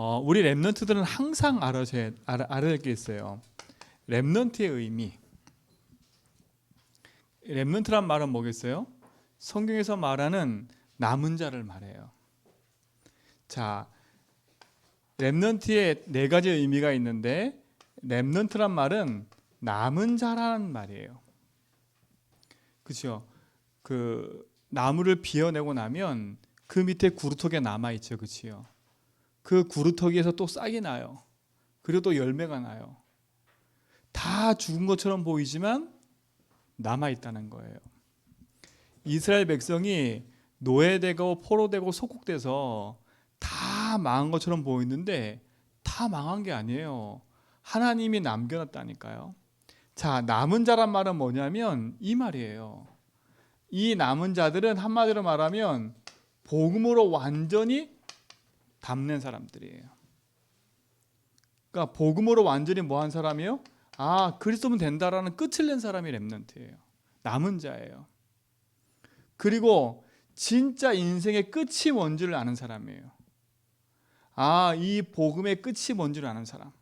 어, 우리 랩런트들은 항상 알아야 알아, 알아야 할게 있어요. 랩런트의 의미. 랩런트란 말은 뭐겠어요? 성경에서 말하는 남은 자를 말해요. 자, 랩런트의 네 가지 의미가 있는데 랩런트란 말은 남은 자라는 말이에요. 그렇죠? 그 나무를 비워내고 나면 그 밑에 구루터기가 남아 있죠, 그렇지요? 그 구루터기에서 또 싹이 나요. 그리고 또 열매가 나요. 다 죽은 것처럼 보이지만 남아 있다는 거예요. 이스라엘 백성이 노예되고 포로되고 속국돼서 다 망한 것처럼 보이는데 다 망한 게 아니에요. 하나님이 남겨놨다니까요. 자, 남은 자란 말은 뭐냐면 이 말이에요. 이 남은 자들은 한마디로 말하면 복음으로 완전히 담는 사람들이에요. 그러니까 복음으로 완전히 뭐한 사람이요? 아, 그리스도면 된다라는 끝을 낸 사람이 렘넌트예요. 남은 자예요. 그리고 진짜 인생의 끝이 뭔지를 아는 사람이에요. 아, 이 복음의 끝이 뭔지를 아는 사람.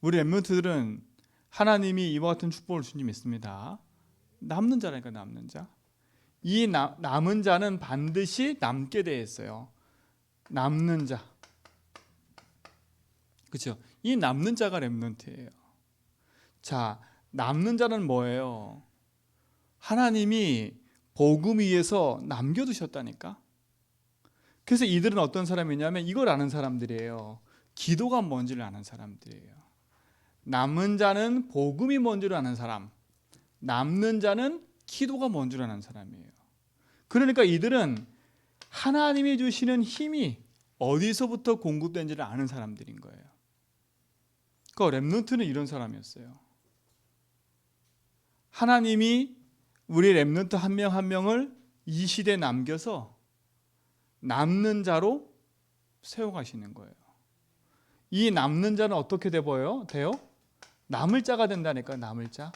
우리 렘넌트들은 하나님이 이와 같은 축복을 주님 믿습니다. 남는 자라니까 남는 자. 이 나, 남은 자는 반드시 남게 돼 있어요. 남는 자. 그렇죠? 이 남는 자가 렘넌트예요. 자, 남는 자는 뭐예요? 하나님이 복음 위에서 남겨 두셨다니까. 그래서 이들은 어떤 사람이냐면 이걸 아는 사람들이에요. 기도가 뭔지를 아는 사람들이에요. 남은 자는 복음이 뭔지를 아는 사람. 남는 자는 기도가 뭔지를 아는 사람이에요. 그러니까 이들은 하나님이 주시는 힘이 어디서부터 공급된지를 아는 사람들인 거예요. 그 렘넌트는 이런 사람이었어요. 하나님이 우리 렘넌트 한 명 한 명을 이 시대에 남겨서 남는 자로 세워가시는 거예요. 이 남는 자는 어떻게 돼 보여요? 돼요? 남을 자가 된다니까 남을 자.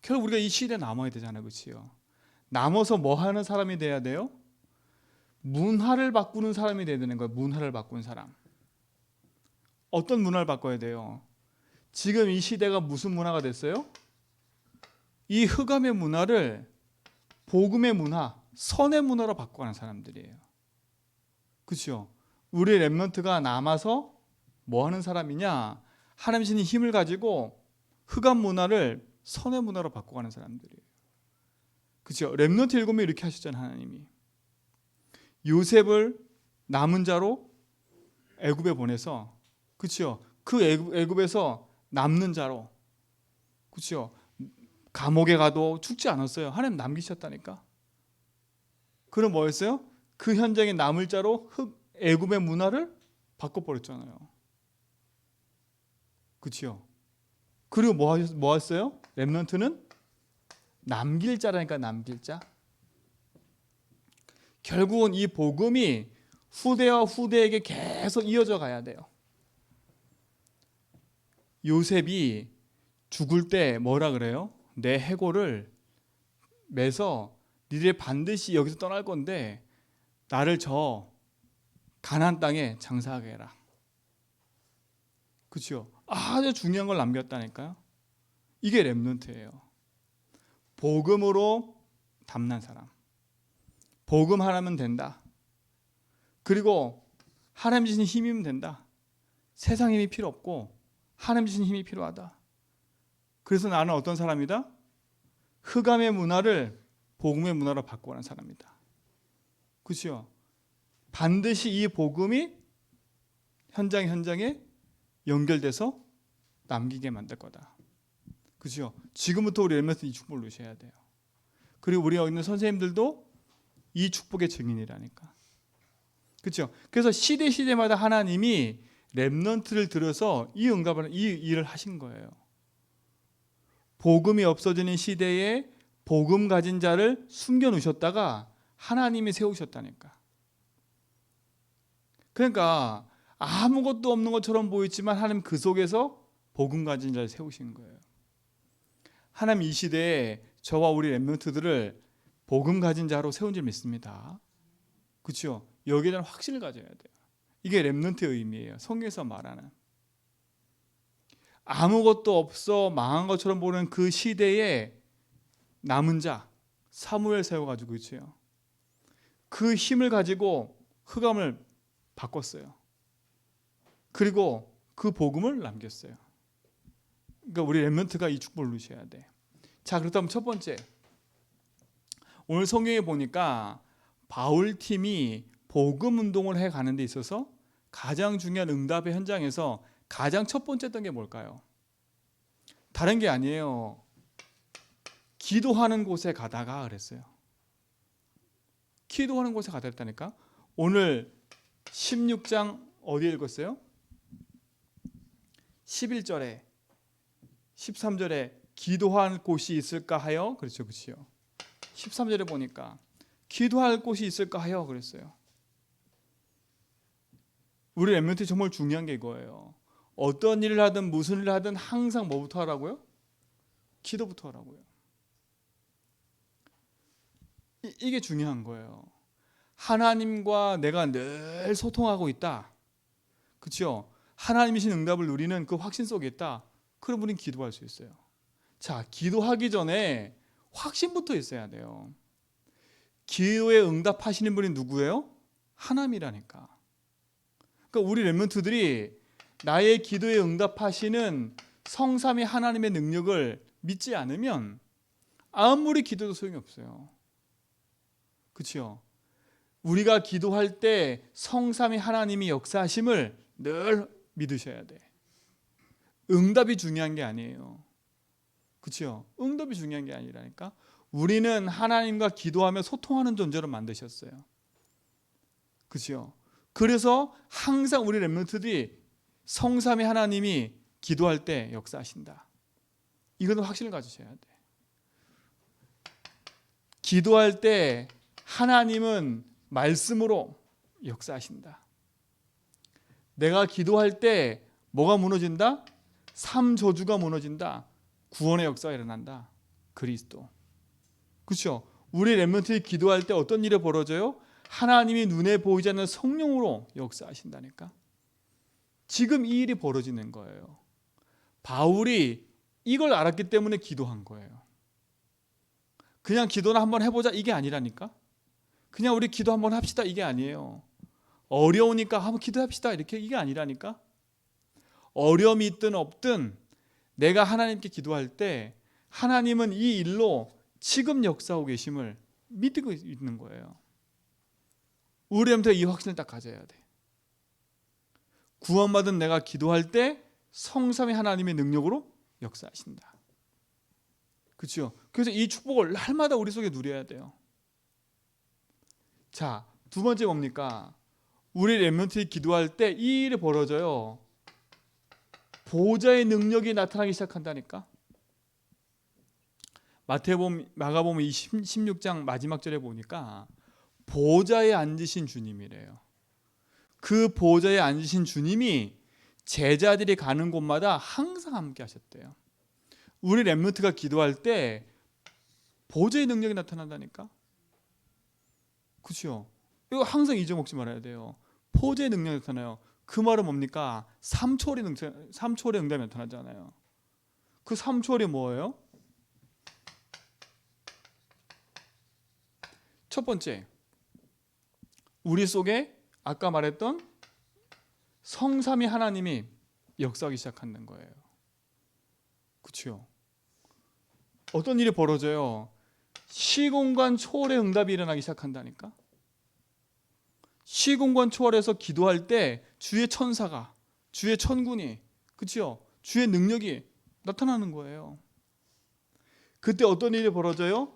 결국 우리가 이 시대에 남아야 되잖아요, 그렇지요? 남아서 뭐 하는 사람이 돼야 돼요? 문화를 바꾸는 사람이 돼야 되는 거예요. 문화를 바꾸는 사람. 어떤 문화를 바꿔야 돼요? 지금 이 시대가 무슨 문화가 됐어요? 이 흑암의 문화를 복음의 문화, 선의 문화로 바꿔가는 사람들이에요. 그렇죠? 우리 렘넌트가 남아서 뭐 하는 사람이냐? 하나님 신이 힘을 가지고 흑암 문화를 선의 문화로 바꿔가는 사람들이에요. 그렇죠? 렘넌트 일곱 명 이렇게 하셨잖아요, 하나님이. 요셉을 남은 자로 애굽에 보내서 그렇죠? 그 애굽, 애굽에서 남는 자로 그렇죠? 감옥에 가도 죽지 않았어요. 하나님 남기셨다니까. 그럼 뭐였어요? 그 현장에 남을 자로 흑 애굽의 문화를 바꿔버렸잖아요. 그렇죠? 그리고 뭐, 하셨, 뭐 했어요? 렘넌트는 남길 자라니까 남길 자. 결국은 이 복음이 후대와 후대에게 계속 이어져 가야 돼요. 요셉이 죽을 때 뭐라 그래요? 내 해골을 매서 니들 반드시 여기서 떠날 건데 나를 저 가난 땅에 장사하게 해라. 그렇죠? 아주 중요한 걸 남겼다니까요. 이게 렘넌트예요. 복음으로 담난 사람. 복음 하나면 된다. 그리고 하나님 주신 힘이면 된다. 세상 힘이 필요 없고 하나님 주신 힘이 필요하다. 그래서 나는 어떤 사람이다? 흑암의 문화를 복음의 문화로 바꾸는 사람이다. 그렇죠? 반드시 이 복음이 현장 현장에 연결돼서 남기게 만들 거다. 그렇죠? 지금부터 우리 엘메스 이 축복을 누셔야 돼요. 그리고 우리 여기 있는 선생님들도 이 축복의 증인이라니까. 그렇죠? 그래서 시대 시대마다 하나님이 렘넌트를 들어서 이 응답을 이 일을 하신 거예요. 복음이 없어지는 시대에 복음 가진 자를 숨겨 놓으셨다가 하나님이 세우셨다니까. 그러니까 아무것도 없는 것처럼 보이지만 하나님 그 속에서 복음 가진 자를 세우신 거예요. 하나님 이 시대에 저와 우리 렘넌트들을 복음 가진 자로 세운 줄 믿습니다. 그렇죠? 여기에 대한 확신을 가져야 돼요. 이게 렘넌트의 의미예요. 성경에서 말하는 아무것도 없어 망한 것처럼 보는 그 시대에 남은 자 사무엘 세워가지고 있죠. 그 힘을 가지고 흑암을 바꿨어요. 그리고 그 복음을 남겼어요. 그러니까 우리 렘넌트가 이 축복을 누셔야 돼. 자 그렇다면 첫 번째 오늘 성경에 보니까 바울 팀이 복음 운동을 해 가는 데 있어서 가장 중요한 응답의 현장에서 가장 첫 번째 했던 게 뭘까요? 다른 게 아니에요. 기도하는 곳에 가다가 그랬어요. 기도하는 곳에 가다 했다니까. 오늘 16장 어디에 읽었어요? 11절에 13절에 기도할 곳이 있을까 하여 그렇죠. 그렇죠. 13절에 보니까 기도할 곳이 있을까 하여 그랬어요. 우리 엠멘트 정말 중요한 게 이거예요. 어떤 일을 하든 무슨 일을 하든 항상 뭐부터 하라고요? 기도부터 하라고요. 이, 이게 중요한 거예요. 하나님과 내가 늘 소통하고 있다. 그렇죠? 하나님이신 응답을 누리는 그 확신 속에 있다. 그럼 우리는 기도할 수 있어요. 자, 기도하기 전에 확신부터 있어야 돼요. 기도에 응답하시는 분이 누구예요? 하나님이라니까. 그러니까 우리 렘런트들이 나의 기도에 응답하시는 성삼위 하나님의 능력을 믿지 않으면 아무리 기도도 소용이 없어요. 그렇죠? 우리가 기도할 때 성삼위 하나님이 역사하심을 늘 믿으셔야 돼. 응답이 중요한 게 아니에요. 그렇죠? 응답이 중요한 게 아니라니까. 우리는 하나님과 기도하며 소통하는 존재로 만드셨어요. 그렇죠? 그래서 항상 우리 렘넌트들이 성삼위 하나님이 기도할 때 역사하신다. 이거는 확신을 가지셔야 돼. 기도할 때 하나님은 말씀으로 역사하신다. 내가 기도할 때 뭐가 무너진다? 삼 저주가 무너진다. 구원의 역사가 일어난다. 그리스도. 그렇죠? 우리 렘넌트들이 기도할 때 어떤 일이 벌어져요? 하나님이 눈에 보이지 않는 성령으로 역사하신다니까. 지금 이 일이 벌어지는 거예요. 바울이 이걸 알았기 때문에 기도한 거예요. 그냥 기도나 한번 해보자 이게 아니라니까. 그냥 우리 기도 한번 합시다 이게 아니에요. 어려우니까 한번 기도합시다 이렇게 이게 아니라니까. 어려움이 있든 없든 내가 하나님께 기도할 때 하나님은 이 일로 지금 역사하고 계심을 믿고 있는 거예요. 우리한테 이 확신을 딱 가져야 돼. 구원받은 내가 기도할 때 성삼위 하나님의 능력으로 역사하신다. 그렇죠? 그래서 이 축복을 날마다 우리 속에 누려야 돼요. 자, 두 번째 뭡니까? 우리 렘넌트이 기도할 때 이 일이 벌어져요. 보좌의 능력이 나타나기 시작한다니까. 마태복음, 마가복음 16장 마지막 절에 보니까 보좌에 앉으신 주님이래요. 그 보좌에 앉으신 주님이 제자들이 가는 곳마다 항상 함께 하셨대요. 우리 렘노트가 기도할 때 보좌의 능력이 나타난다니까. 그렇죠? 이거 항상 잊어먹지 말아야 돼요. 보좌의 능력이 나타나요. 그 말은 뭡니까? 3초월의 능 3초월의 응답이 나타나잖아요. 그 3초월이 뭐예요? 첫 번째, 우리 속에 아까 말했던 성삼위 하나님이 역사하기 시작하는 거예요. 그렇죠? 어떤 일이 벌어져요? 시공간 초월의 응답이 일어나기 시작한다니까. 시공간 초월에서 기도할 때 주의 천사가 주의 천군이 그렇죠? 주의 능력이 나타나는 거예요. 그때 어떤 일이 벌어져요?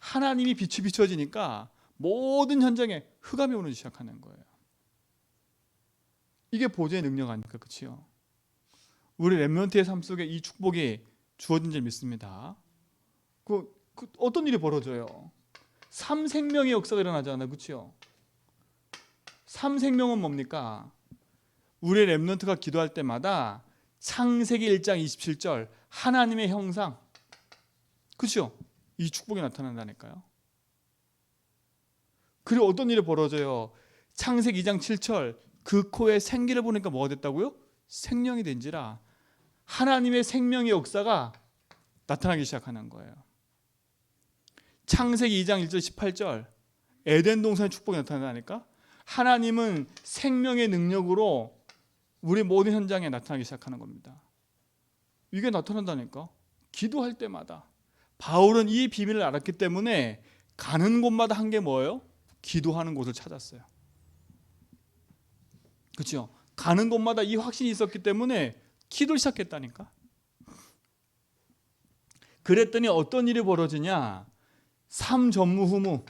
하나님이 빛이 비춰지니까 모든 현장에 흑암이 오는 시작하는 거예요. 이게 보좌의 능력 아닙니까? 그렇죠? 우리 렘넌트의 삶 속에 이 축복이 주어진 줄 믿습니다. 그, 그 어떤 일이 벌어져요? 삼생명의 역사가 일어나잖아요. 그렇죠? 삼생명은 뭡니까? 우리 렘넌트가 기도할 때마다 창세기 1장 27절 하나님의 형상 그렇죠? 이 축복이 나타난다니까요. 그리고 어떤 일이 벌어져요? 창세기 2장 7절 그 코에 생기를 보니까 뭐가 됐다고요? 생명이 된지라 하나님의 생명의 역사가 나타나기 시작하는 거예요. 창세기 2장 1절 18절 에덴 동산의 축복이 나타나니까 하나님은 생명의 능력으로 우리 모든 현장에 나타나기 시작하는 겁니다. 이게 나타난다니까. 기도할 때마다 바울은 이 비밀을 알았기 때문에 가는 곳마다 한 게 뭐예요? 기도하는 곳을 찾았어요. 그렇죠? 가는 곳마다 이 확신이 있었기 때문에 기도를 시작했다니까. 그랬더니 어떤 일이 벌어지냐? 삼 전무 후무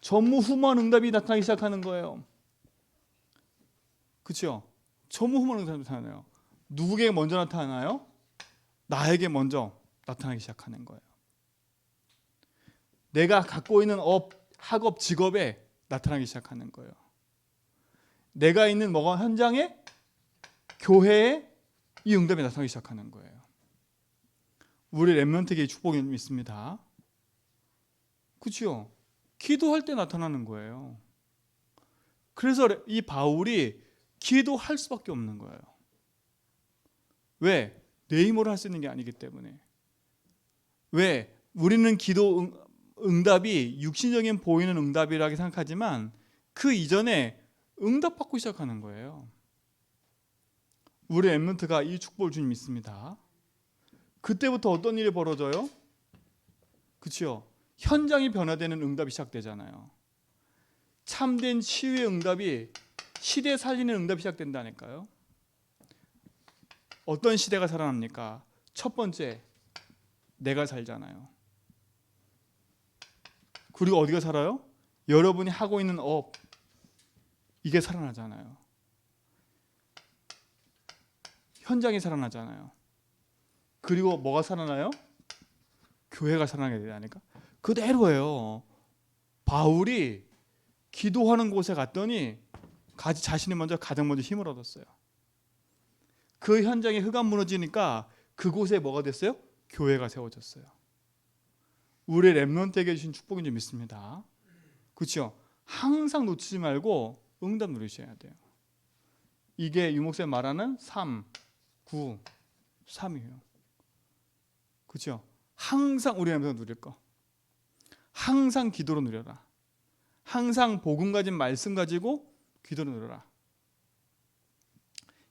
전무후무한 응답이 나타나기 시작하는 거예요. 그렇죠? 전무후무한 응답이 나타나요. 누구에게 먼저 나타나요? 나에게 먼저 나타나기 시작하는 거예요. 내가 갖고 있는 업, 학업, 직업에 나타나기 시작하는 거예요. 내가 있는 뭐가 현장에 교회에 이 응답이 나타나기 시작하는 거예요. 우리 렘넌트에게 이 축복이 있습니다. 그렇죠? 기도할 때 나타나는 거예요. 그래서 이 바울이 기도할 수밖에 없는 거예요. 왜? 내 힘으로 할 수 있는 게 아니기 때문에. 왜? 우리는 기도 응, 응답이 육신적인 보이는 응답이라고 생각하지만 그 이전에 응답받고 시작하는 거예요. 우리 엠먼트가 이 축복을 주님 믿습니다. 그때부터 어떤 일이 벌어져요? 그렇죠? 현장이 변화되는 응답이 시작되잖아요. 참된 치유의 응답이 시대 살리는 응답이 시작된다니까요. 어떤 시대가 살아납니까? 첫 번째, 내가 살잖아요. 그리고 어디가 살아요? 여러분이 하고 있는 업, 이게 살아나잖아요. 현장이 살아나잖아요. 그리고 뭐가 살아나요? 교회가 살아나게 되다니까. 그대로예요. 바울이 기도하는 곳에 갔더니 자신이 먼저 가장 먼저 힘을 얻었어요. 그 현장에 흑암 무너지니까 그곳에 뭐가 됐어요? 교회가 세워졌어요. 우리 렘넌트에게 주신 축복인 줄 믿습니다. 그렇죠? 항상 놓치지 말고 응답 누리셔야 돼요. 이게 유목쌤 말하는 3, 9, 3이에요. 그렇죠? 항상 우리 렘넌트 누릴 거. 항상 기도로 누려라. 항상 복음 가진 말씀 가지고 기도로 누려라.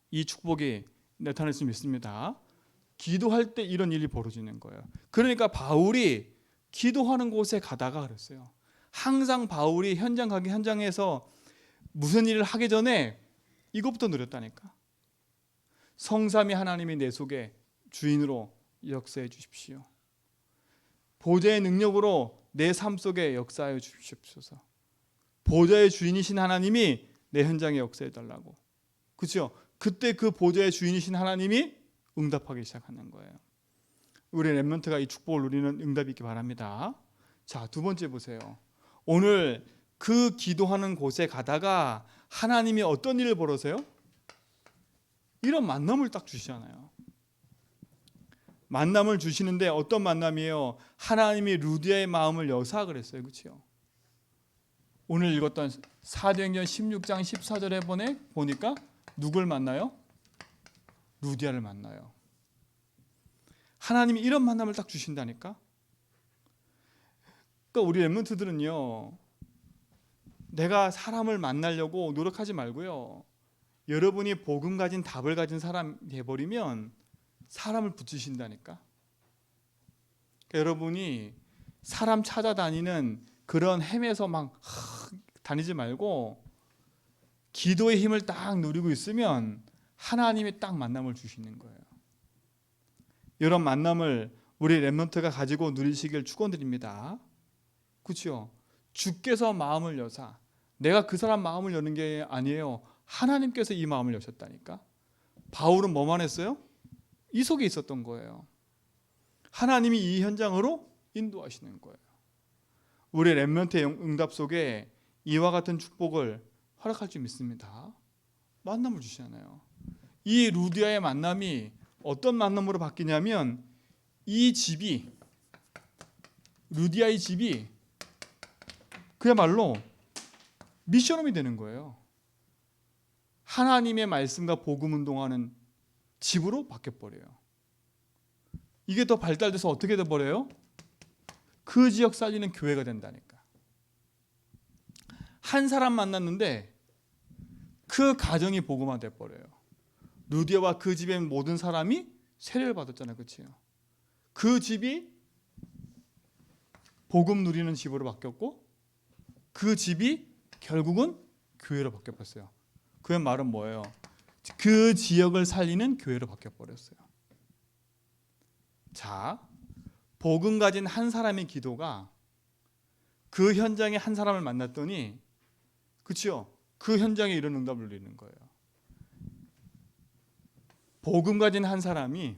이 축복이 나타날 수 있습니다. 기도할 때 이런 일이 벌어지는 거예요. 그러니까 바울이 기도하는 곳에 가다가 그랬어요. 항상 바울이 현장 가기 현장에서 무슨 일을 하기 전에 이것부터 누렸다니까. 성삼이 하나님이 내 속에 주인으로 역사해 주십시오. 보좌의 능력으로 내 삶 속에 역사하여 주십시옵소서. 보좌의 주인이신 하나님이 내 현장에 역사해 달라고. 그렇죠? 그때 그 보좌의 주인이신 하나님이 응답하기 시작하는 거예요. 우리 렘넌트가 이 축복을 누리는 응답이 있기 바랍니다. 자, 두 번째 보세요. 오늘 그 기도하는 곳에 가다가 하나님이 어떤 일을 벌어서요? 이런 만남을 딱 주시잖아요. 만남을 주시는데 어떤 만남이에요? 하나님이 루디아의 마음을 여사 그랬어요. 그렇죠? 오늘 읽었던 사도행전 16장 14절에 보내 보니까 누굴 만나요? 루디아를 만나요. 하나님이 이런 만남을 딱 주신다니까. 그러니까 우리 렘런트들은요. 내가 사람을 만나려고 노력하지 말고요. 여러분이 복음 가진 답을 가진 사람 돼 버리면 사람을 붙이신다니까. 그러니까 여러분이 사람 찾아다니는 그런 헤매서 막 하, 다니지 말고 기도의 힘을 딱 누리고 있으면 하나님이 딱 만남을 주시는 거예요. 이런 만남을 우리 렘넌트가 가지고 누리시길 축원드립니다. 그렇죠? 주께서 마음을 여사 내가 그 사람 마음을 여는 게 아니에요. 하나님께서 이 마음을 여셨다니까. 바울은 뭐만 했어요? 이 속에 있었던 거예요. 하나님이 이 현장으로 인도하시는 거예요. 우리 렘넌트의 응답 속에 이와 같은 축복을 허락할 줄 믿습니다. 만남을 주시잖아요. 이 루디아의 만남이 어떤 만남으로 바뀌냐면 이 집이 루디아의 집이 그야말로 미션홈이 되는 거예요. 하나님의 말씀과 복음 운동하는 집으로 바뀌어 버려요. 이게 더 발달돼서 어떻게 돼 버려요? 그 지역 살리는 교회가 된다니까. 한 사람 만났는데 그 가정이 복음화 돼 버려요. 루디아와 그 집의 모든 사람이 세례를 받았잖아요. 그렇죠? 그 집이 복음 누리는 집으로 바뀌었고 그 집이 결국은 교회로 바뀌어 버렸어요. 그 말은 뭐예요? 그 지역을 살리는 교회로 바뀌어 버렸어요. 자, 복음 가진 한 사람의 기도가 그 현장에 한 사람을 만났더니 그렇죠? 그 현장에 이런 응답을 누리는 거예요. 복음 가진 한 사람이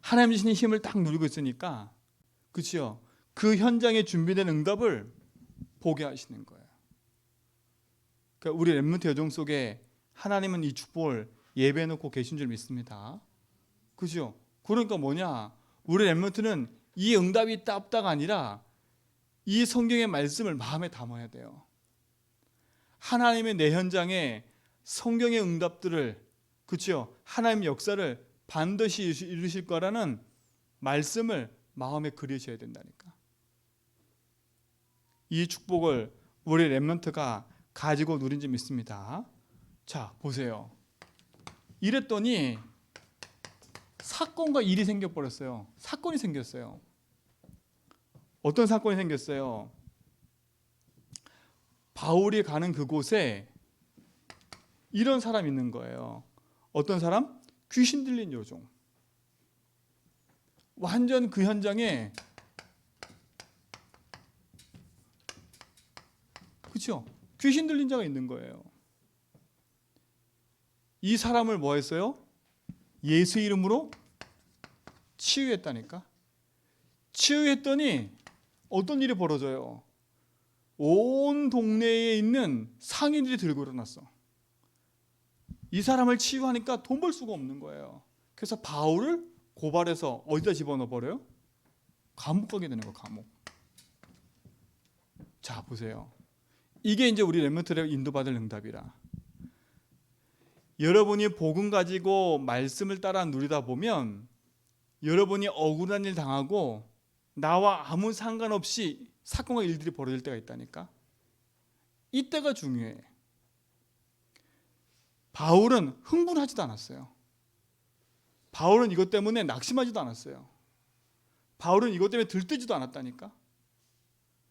하나님 주신 힘을 딱 누리고 있으니까 그렇죠? 그 현장에 준비된 응답을 보게 하시는 거예요. 그러니까 우리 렘넌트 여정 속에 하나님은 이 축복을 예배해 놓고 계신 줄 믿습니다. 그죠? 그러니까 뭐냐? 우리 렘넌트는 이 응답이 있다 없다가 아니라 이 성경의 말씀을 마음에 담아야 돼요. 하나님의 내 현장에 성경의 응답들을 그렇죠? 하나님의 역사를 반드시 이루실 거라는 말씀을 마음에 그리셔야 된다니까. 이 축복을 우리 렘넌트가 가지고 누린 줄 믿습니다. 자, 보세요. 이랬더니 사건과 일이 생겨 버렸어요. 사건이 생겼어요. 어떤 사건이 생겼어요? 바울이 가는 그곳에 이런 사람 있는 거예요. 어떤 사람? 귀신 들린 여종. 완전 그 현장에 그렇죠? 귀신 들린 자가 있는 거예요. 이 사람을 뭐 했어요? 예수 이름으로 치유했다니까. 치유했더니 어떤 일이 벌어져요? 온 동네에 있는 상인들이 들고 일어났어. 이 사람을 치유하니까 돈 벌 수가 없는 거예요. 그래서 바울을 고발해서 어디다 집어넣어 버려요? 감옥 가게 되는 거 감옥. 자 보세요. 이게 이제 우리 렘넌트를 인도받을 응답이라. 여러분이 복음 가지고 말씀을 따라 누리다 보면 여러분이 억울한 일 당하고 나와 아무 상관없이 사건과 일들이 벌어질 때가 있다니까. 이때가 중요해. 바울은 흥분하지도 않았어요. 바울은 이것 때문에 낙심하지도 않았어요. 바울은 이것 때문에 들뜨지도 않았다니까.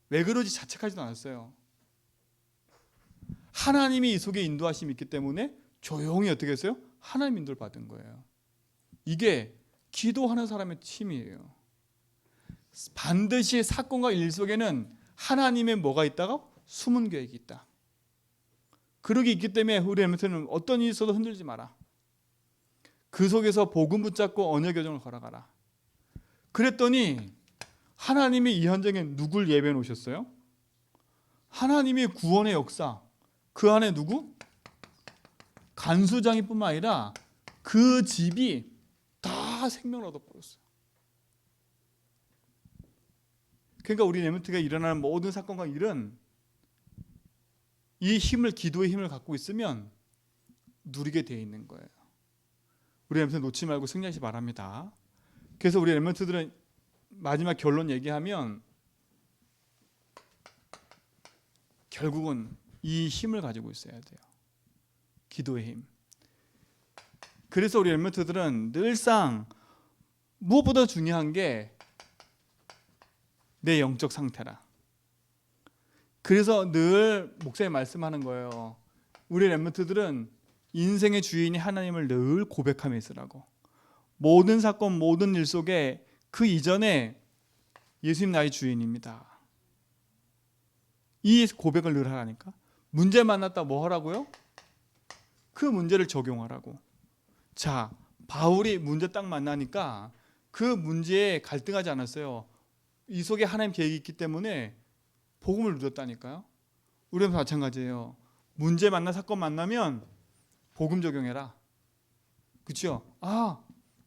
왜 그러지 자책하지도 않았어요. 하나님이 이 속에 인도하심이 있기 때문에 조용히 어떻게 했어요? 하나님 인도를 받은 거예요. 이게 기도하는 사람의 힘이에요. 반드시 사건과 일 속에는 하나님의 뭐가 있다가 숨은 계획이 있다. 그러기 있기 때문에 우리 엠트는 어떤 일이 있어도 흔들지 마라. 그 속에서 복음 붙잡고 언어 교정을 걸어가라. 그랬더니 하나님이 이 현장에 누굴 예배해 놓으셨어요? 하나님의 구원의 역사. 그 안에 누구? 간수장이뿐만 아니라 그 집이 다 생명을 얻어버렸어요. 그러니까 우리 네모트가 일어나는 모든 사건과 일은 이 힘을 기도의 힘을 갖고 있으면 누리게 돼 있는 거예요. 우리 엠트 놓지 말고 승리하시 바랍니다. 그래서 우리 엠트들은 마지막 결론 얘기하면 결국은 이 힘을 가지고 있어야 돼요. 기도의 힘. 그래서 우리 엠트들은 늘상 무엇보다 중요한 게 내 영적 상태라. 그래서 늘 목사님 말씀하는 거예요. 우리 렘먼트들은 인생의 주인이 하나님을 늘 고백하며 있으라고. 모든 사건, 모든 일 속에 그 이전에 예수님 나의 주인입니다. 이 고백을 늘 하라니까. 문제 만났다 뭐 하라고요? 그 문제를 적용하라고. 자, 바울이 문제 딱 만나니까 그 문제에 갈등하지 않았어요. 이 속에 하나님 계획이 있기 때문에 복음을 누렸다니까요. 우리도 마찬가지예요. 문제 만나 사건 만나면 복음 적용해라. 그렇죠? 아,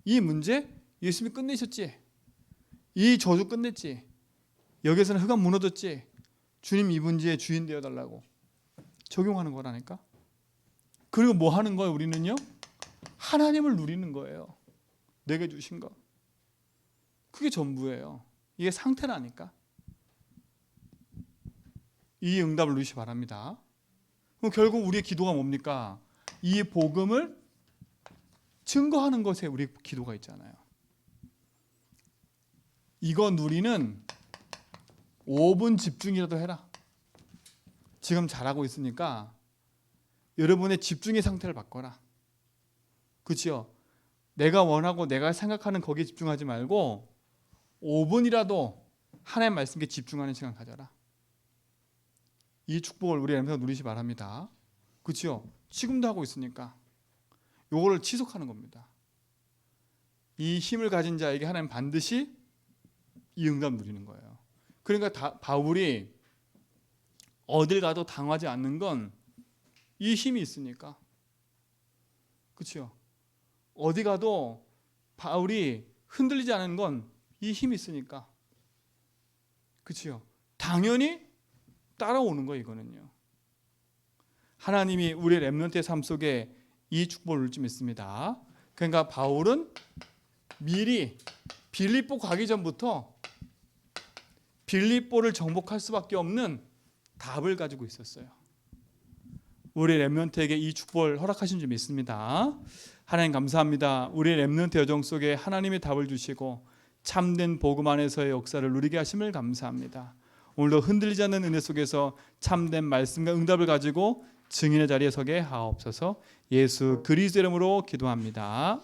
이 문제 예수님이 끝내셨지. 이 저주 끝냈지. 여기서는 흑암 무너졌지. 주님 이 문제의 주인 되어 달라고 적용하는 거라니까. 그리고 뭐 하는 거예요? 우리는요? 하나님을 누리는 거예요. 내게 주신 거. 그게 전부예요. 이게 상태라니까. 이 응답을 누리시 바랍니다. 그럼 결국 우리의 기도가 뭡니까? 이 복음을 증거하는 것에 우리 기도가 있잖아요. 이거 누리는 5분 집중이라도 해라. 지금 잘하고 있으니까 여러분의 집중의 상태를 바꿔라. 그렇죠? 내가 원하고 내가 생각하는 거기에 집중하지 말고 5분이라도 하나님 말씀에 집중하는 시간 가져라. 이 축복을 우리 엠에서 누리시 바랍니다. 그렇죠? 지금도 하고 있으니까 요거를 지속하는 겁니다. 이 힘을 가진 자에게 하나님 반드시 이 응답 누리는 거예요. 그러니까 다, 바울이 어딜 가도 당하지 않는 건 이 힘이 있으니까. 그렇죠? 어디 가도 바울이 흔들리지 않은 건 이 힘이 있으니까. 그렇죠? 당연히 따라오는 거예요, 이거는요. 하나님이 우리의 렘넌트의 삶 속에 이 축복을 줄지 믿습니다. 그러니까 바울은 미리 빌립보 가기 전부터 빌립보를 정복할 수밖에 없는 답을 가지고 있었어요. 우리 렘넌트에게 이 축복을 허락하신 줄 믿습니다. 하나님 감사합니다. 우리 렘넌트 여정 속에 하나님의 답을 주시고 참된 복음 안에서의 역사를 누리게 하심을 감사합니다. 오늘도 흔들리지 않는 은혜 속에서 참된 말씀과 응답을 가지고 증인의 자리에 서게 하옵소서. 예수 그리스도 이름으로 기도합니다.